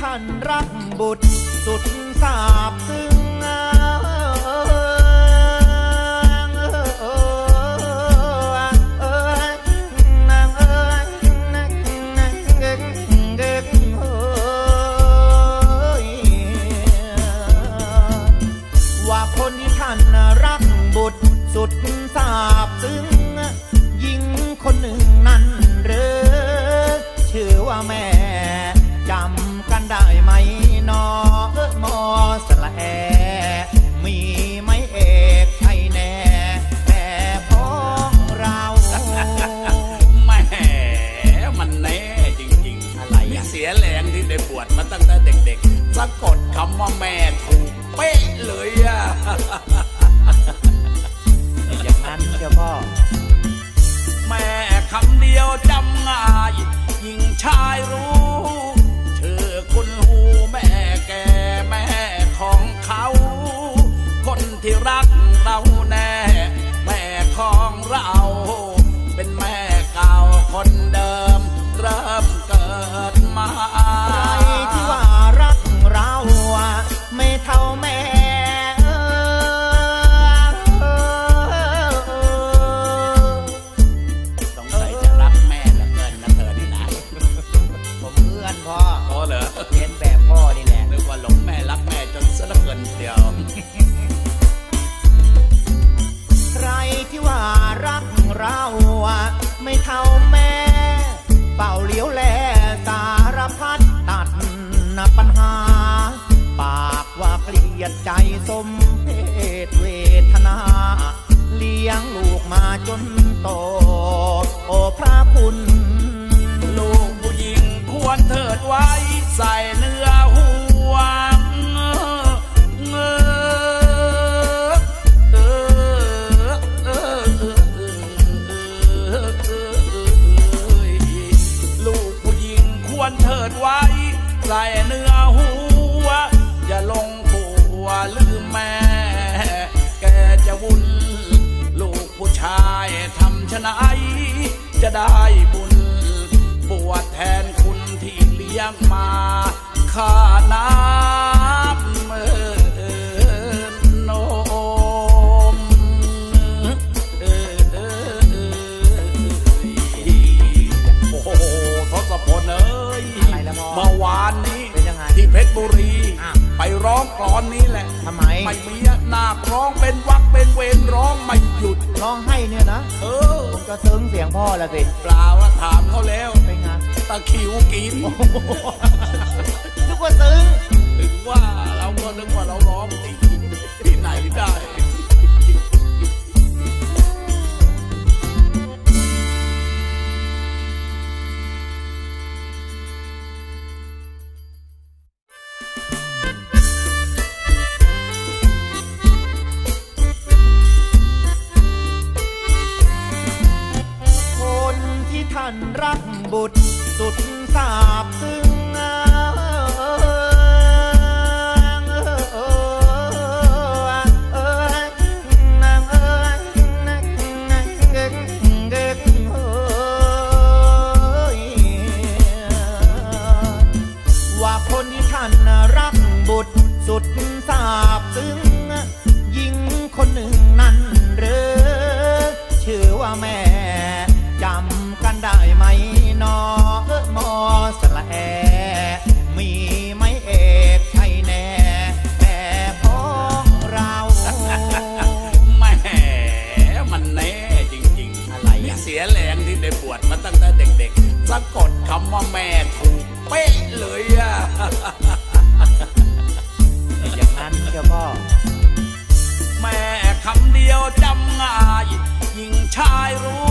ท่านรักบุตรสุดสาบซึ้งนางเอ้ยนางนางเอ้ยเด็กเอ้ยว่าคนที่ท่านรักบุตรสุดสาบซึ้งหญิงคนหนึ่งนั้นหรือชื่อว่าแม่ สียแรงที่ได้บวชมาตั้งแต่เด็กๆสะกดคำว่าแม่ถูกเป๊ะเลยอะ จนโต โอพระคุณ ลูกผู้หญิงควรเถิดไว้ ใส่เนื้อห่วงเงอเออเออเออเออเออลูกผู้หญิงควรเถิดไว้ ใส่เนื้อ ไหนจะได้บุญ บวชแทนคุณที่เลี้ยงมาข้าน้ำเมื่อนมเออเออเออโอ้โหทศพลเอ้ยอะไรล่ะพ่อเมื่อวานนี้เป็นยังไงที่เพชรบุรีอ้าวไปร้องกลอนนี้แหละทำไมไม่มีนาคร้องเป็นวักเป็นเวรร้องไม่หยุดร้องให้เนี่ยนะ เออผม ก็ซึ้งเสียงพ่อละสิเปล่าอะถามเขาแล้ว เป็นไงตะคริวกินนึกว่าซึ้งถึงว่าเราก็นึกว่าเรา บุตรสุดสาบซึ้งนางเอ้ยนางนางเด็กเด็กเอ้ยว่าคนที่ท่านรักบุตรสุดสาบซึ้ง คำว่าแม่ถูกเป๊ะเลยอะอย่างนั้นเชียวพ่อ แม่คำเดียวจำง่าย ยิ่งชายรู้